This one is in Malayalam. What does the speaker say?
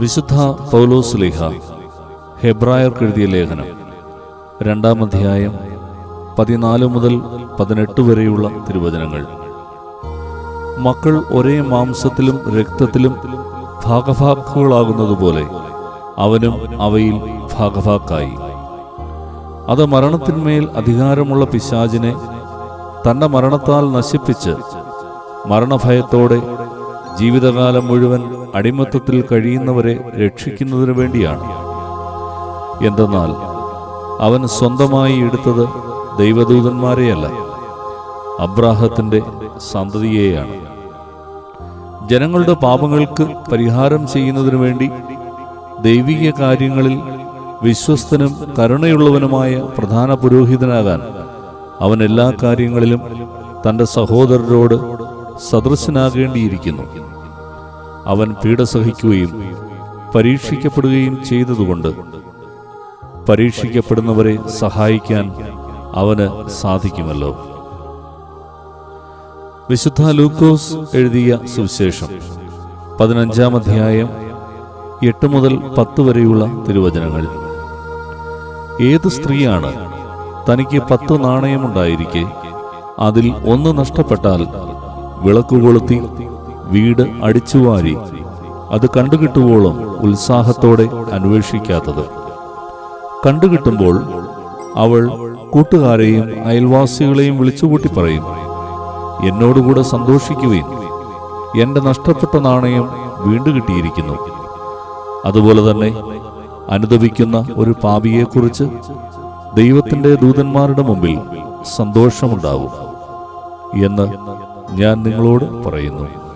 വിശുദ്ധ പൗലോസ് ലിഹ ഹെബ്രായർ എഴുതിയ ലേഖനം രണ്ടാം അധ്യായം പതിനാല് മുതൽ പതിനെട്ട് വരെയുള്ള തിരുവചനങ്ങൾ. മക്കൾ ഒരേ മാംസത്തിലും രക്തത്തിലും ഭാഗഭാക്കുകളാകുന്നതുപോലെ അവനും അവയിൽ ഭാഗഭാക്കായി. അത് മരണത്തിന്മേൽ അധികാരമുള്ള പിശാചിനെ തന്റെ മരണത്താൽ നശിപ്പിച്ച് മരണഭയത്തോടെ ജീവിതകാലം മുഴുവൻ അടിമത്തത്തിൽ കഴിയുന്നവരെ രക്ഷിക്കുന്നതിനു വേണ്ടിയാണ്. എന്തെന്നാൽ അവൻ സ്വന്തമായി എടുത്തത് ദൈവദൂതന്മാരെയല്ല അബ്രാഹത്തിന്റെ സന്തതിയെയാണ്. ജനങ്ങളുടെ പാപങ്ങൾക്ക് പരിഹാരം ചെയ്യുന്നതിനു വേണ്ടി ദൈവിക കാര്യങ്ങളിൽ വിശ്വസ്തനും കരുണയുള്ളവനുമായ പ്രധാന പുരോഹിതനാകാൻ അവൻ എല്ലാ കാര്യങ്ങളിലും തന്റെ സഹോദരരോട് സദൃശനാകേണ്ടിയിരിക്കുന്നു. അവൻ പീഡ സഹിക്കുകയും പരീക്ഷിക്കപ്പെടുകയും ചെയ്തതുകൊണ്ട് പരീക്ഷിക്കപ്പെടുന്നവരെ സഹായിക്കാൻ അവന് സാധിക്കുമല്ലോ. വിശുദ്ധ ലൂക്കോസ് എഴുതിയ സുവിശേഷം പതിനഞ്ചാം അധ്യായം എട്ട് മുതൽ പത്ത് വരെയുള്ള തിരുവചനങ്ങൾ. ഏത് സ്ത്രീയാണ് തനിക്ക് പത്ത് നാണയമുണ്ടായിരിക്കെ അതിൽ ഒന്ന് നഷ്ടപ്പെട്ടാൽ വിളക്ക് കൊളുത്തി വീട് അടിച്ചുവാരി അത് കണ്ടുകിട്ടുവോളം ഉത്സാഹത്തോടെ അന്വേഷിക്കാത്തത്. കണ്ടുകിട്ടുമ്പോൾ അവൾ കൂട്ടുകാരെയും അയൽവാസികളെയും വിളിച്ചുകൂട്ടി പറയും എന്നോടുകൂടെ സന്തോഷിക്കുകയും എന്റെ നഷ്ടപ്പെട്ട നാണയം വീണ്ടു കിട്ടിയിരിക്കുന്നു. അതുപോലെ തന്നെ അനുദവിക്കുന്ന ഒരു പാപിയെക്കുറിച്ച് ദൈവത്തിന്റെ ദൂതന്മാരുടെ മുമ്പിൽ സന്തോഷമുണ്ടാവും എന്ന് ഞാൻ നിങ്ങളോട് പറയുന്നു.